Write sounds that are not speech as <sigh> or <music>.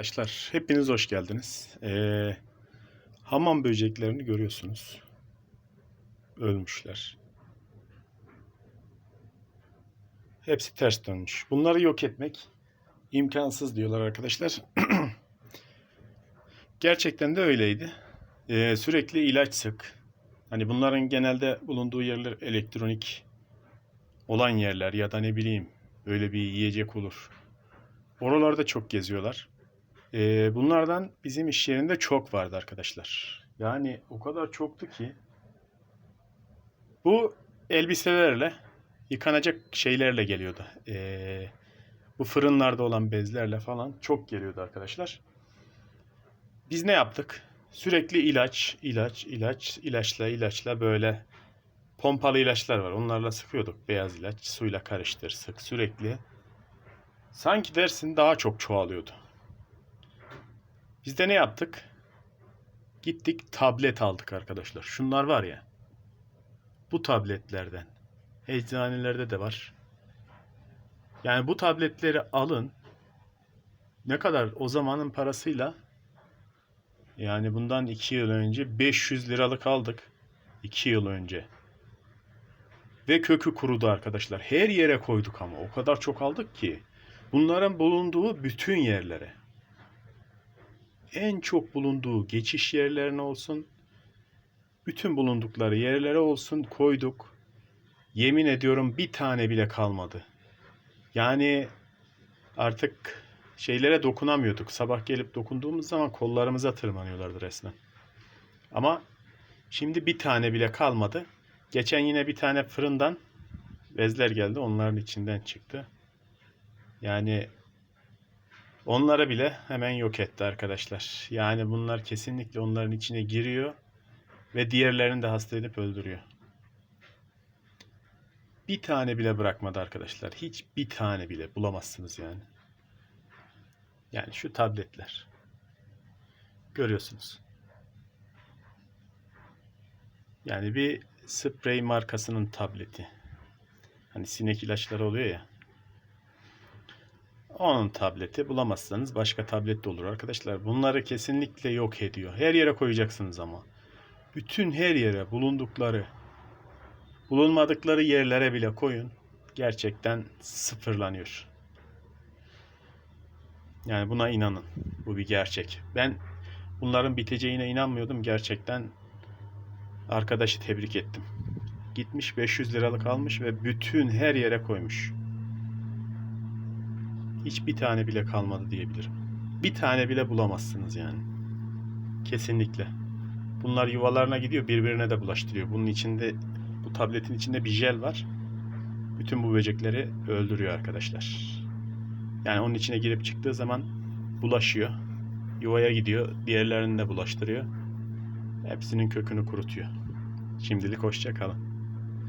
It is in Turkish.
Arkadaşlar hepiniz hoş geldiniz. Ee, hamam böceklerini görüyorsunuz. Ölmüşler. Hepsi ters dönmüş. Bunları yok etmek imkansız diyorlar arkadaşlar. <clears throat> Gerçekten de öyleydi. Ee, sürekli ilaç sık. Hani bunların genelde bulunduğu yerler elektronik olan yerler ya da ne bileyim böyle bir yiyecek olur. Oralarda çok geziyorlar. Ee, bunlardan bizim iş yerinde çok vardı arkadaşlar. Yani o kadar çoktu ki bu elbiselerle yıkanacak şeylerle geliyordu. Ee, bu fırınlarda olan bezlerle falan çok geliyordu arkadaşlar. Biz ne yaptık? Sürekli ilaç, ilaç, ilaç, ilaçla, ilaçla böyle pompalı ilaçlar var. Onlarla sıkıyorduk. Beyaz ilaç, suyla karıştır, sık sürekli. Sanki dersin daha çok çoğalıyordu. Biz de ne yaptık? Gittik tablet aldık arkadaşlar. Şunlar var ya. Bu tabletlerden. Eczanelerde de var. Yani bu tabletleri alın. Ne kadar o zamanın parasıyla yani bundan 2 yıl önce 500 liralık aldık. 2 yıl önce. Ve kökü kurudu arkadaşlar. Her yere koyduk ama o kadar çok aldık ki. Bunların bulunduğu bütün yerlere. En çok bulunduğu geçiş yerlerine olsun. Bütün bulundukları yerlere olsun koyduk. Yemin ediyorum bir tane bile kalmadı. Yani artık şeylere dokunamıyorduk. Sabah gelip dokunduğumuz zaman kollarımıza tırmanıyorlardı resmen. Ama şimdi bir tane bile kalmadı. Geçen yine bir tane fırından bezler geldi. Onların içinden çıktı. Yani onlara bile hemen yok etti arkadaşlar. Yani bunlar kesinlikle onların içine giriyor ve diğerlerini de hasta edip öldürüyor. Bir tane bile bırakmadı arkadaşlar. Hiç bir tane bile bulamazsınız yani. Yani şu tabletler. Görüyorsunuz. Yani bir sprey markasının tableti. Hani sinek ilaçları oluyor ya. Onun tableti bulamazsanız başka tablet de olur arkadaşlar. Bunları kesinlikle yok ediyor. Her yere koyacaksınız ama. Bütün her yere bulundukları, bulunmadıkları yerlere bile koyun. Gerçekten sıfırlanıyor. Yani buna inanın. Bu bir gerçek. Ben bunların biteceğine inanmıyordum. Gerçekten arkadaşı tebrik ettim. Gitmiş 500 liralık almış ve bütün her yere koymuş. Hiçbir tane bile kalmadı diyebilirim. Bir tane bile bulamazsınız yani. Kesinlikle. Bunlar yuvalarına gidiyor birbirine de bulaştırıyor. Bunun içinde bu tabletin içinde bir jel var. Bütün bu böcekleri öldürüyor arkadaşlar. Yani onun içine girip çıktığı zaman bulaşıyor. Yuvaya gidiyor. Diğerlerini de bulaştırıyor. Hepsinin kökünü kurutuyor. Şimdilik hoşça kalın.